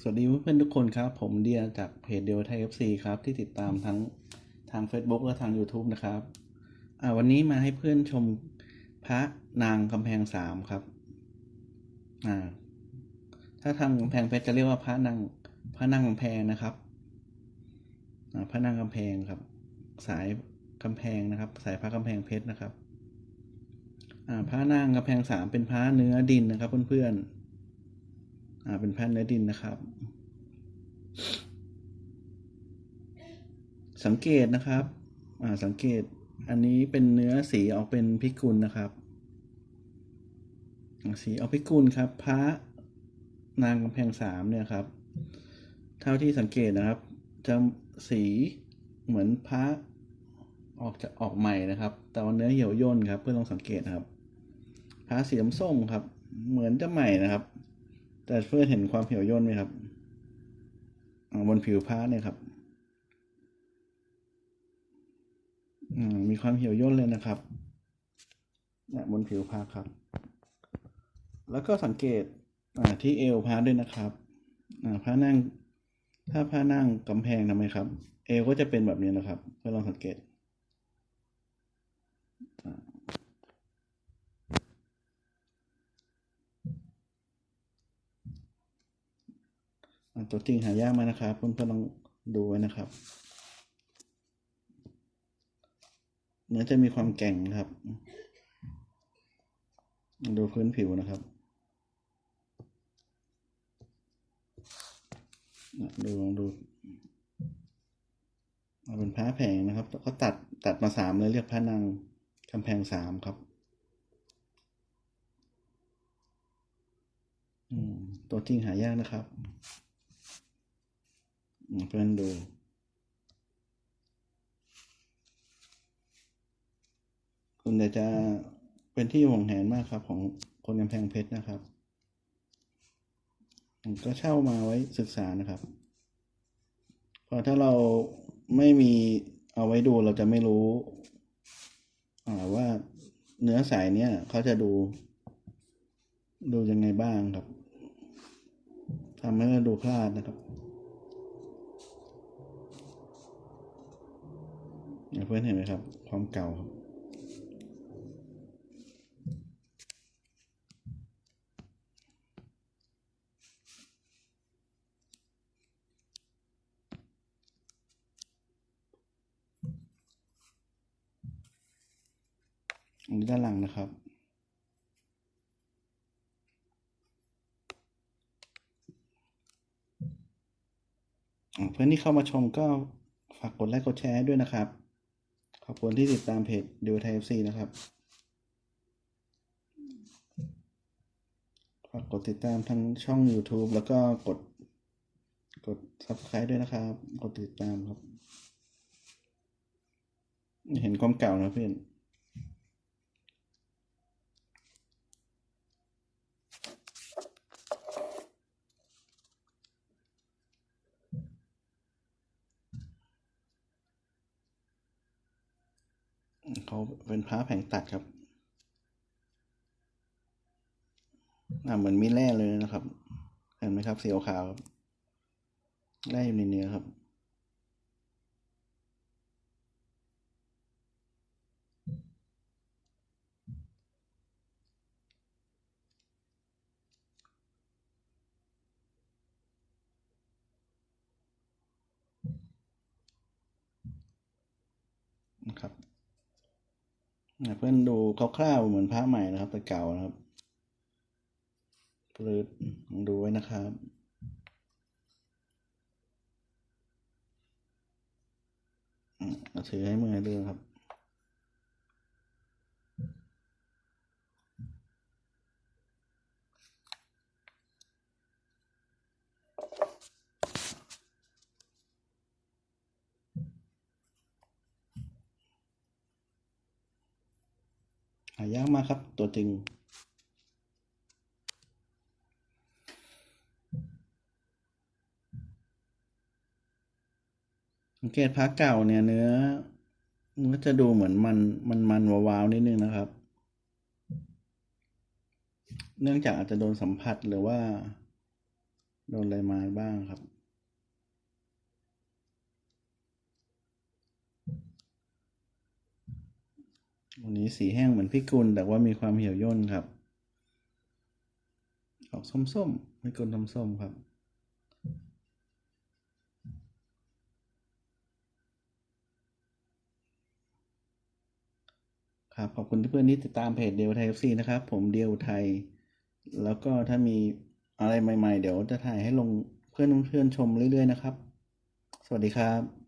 สวัสดีเพื่อนทุกคนครับ ผมเดียจากเพจเดียวไทยเอฟซีครับ ที่ติดตามทั้งทาง Facebook และทาง YouTube นะครับอ่าวันนี้มาให้เพื่อนชมพระนางกำแพงสามครับอ่าถ้าทางกำแพงเพชรจะเรียกว่าพระนางพระนางกำแพงนะครับอ่าพระนางกำแพงครับ สายกำแพงนะครับ สายพระกำแพงเพชรนะครับอ่าพระนางกำแพงสามเป็นพระเนื้อดินนะครับ เพื่อนๆ อ่าเป็นแผ่นเนื้อดินนะครับ สังเกตนะครับ อ่าสังเกตอันนี้เป็นเนื้อสีออกเป็นพิกุลนะครับ สีออกพิกุลครับ พระนางกำแพงสามเนี่ยครับ เท่าที่สังเกตนะครับ จะสีเหมือนพระออกจะออกใหม่นะครับ แต่ว่าเนื้อเหี่ยวย่นครับ เพื่อลองสังเกตนะครับ พระสีส้มครับ เหมือนจะใหม่นะครับ แต่เพื่อเห็นความเหี่ยวย่นไหมครับบนผิวผ้าเนี่ยครับมีความเหี่ยวย่นเลยนะครับเนี่ยบนผิวผ้าครับ แล้วก็สังเกตที่เอวผ้าด้วยนะครับผ้านั่ง ถ้าผ้านั่งกำแพงทำไมครับ เอวก็จะเป็นแบบนี้นะครับเพื่อลองสังเกตอ่า อ่า ตัวจริงหายากมากนะครับเพื่อนๆลองดูไว้นะครับ เนื้อจะมีความแก่งครับ ดูพื้นผิวนะครับ ดูลองดูเอาเป็นผ้าแผงนะครับเขาตัดตัดมาสามเลยเรียกผ้านางกำแพงสามครับตัวจริงหายากนะครับ เพื่อนดูคุณแต่จะเป็นที่ห่วงแหนมากครับ ของคนกำแพงเพชรนะครับ ก็เช่ามาไว้ศึกษานะครับ เพราะถ้าเราไม่มีเอาไว้ดูเราจะไม่รู้ว่าเนื้อสายเนี้ยเขาจะดู ดูยังไงบ้างครับทำให้เราดูพลาดนะครับ เพื่อนเห็นไหมครับ ความเก่าครับ อันนี้ด้านหลังนะครับเพื่อนที่เข้ามาชมก็ฝากกดไลค์กดแชร์ด้วยนะครับ ขอบคุณที่ติดตามเพจดูไทยเอฟซีนะครับ ฝากกดติดตามทั้งช่อง YouTube แล้วก็กด กด Subscribe ด้วยนะครับ กดติดตามครับ เห็นความเก่านะเพื่อน เขาเป็นพระแผงตัดครับอ่าเหมือนมีแร่เลยนะครับ เห็นไหมครับสีขาวครับแร่อยู่ในเนื้อครับนะครับ เพื่อนดูคร่าวๆเหมือนพระใหม่นะครับ แต่เก่านะครับปลืดลองดูไว้นะครับอืมเอาถือให้มือดูครับายากมากครับ ตัวจริงสังเกตพระเก่าเนี่ยเนื้อมันก็จะดูเหมือนมันมันมันวาวๆนิดนึงนะครับ เนื่องจากอาจจะโดนสัมผัสหรือว่า โดนอะไรมาบ้างครับ วันนี้สีแห้งเหมือนพี่กุลแต่ว่ามีความเหี่ยวย่นครับ ออกส้มๆพี่กุลทำส้มครับ ครับ ขอบคุณเพื่อนๆที่ติดตามเพจเดียวไทย FC นะครับ ผมเดียวไทย แล้วก็ถ้ามีอะไรใหม่ ๆ เดี๋ยวจะถ่ายให้ลงเพื่อนๆชมเรื่อย ๆ นะครับ สวัสดีครับ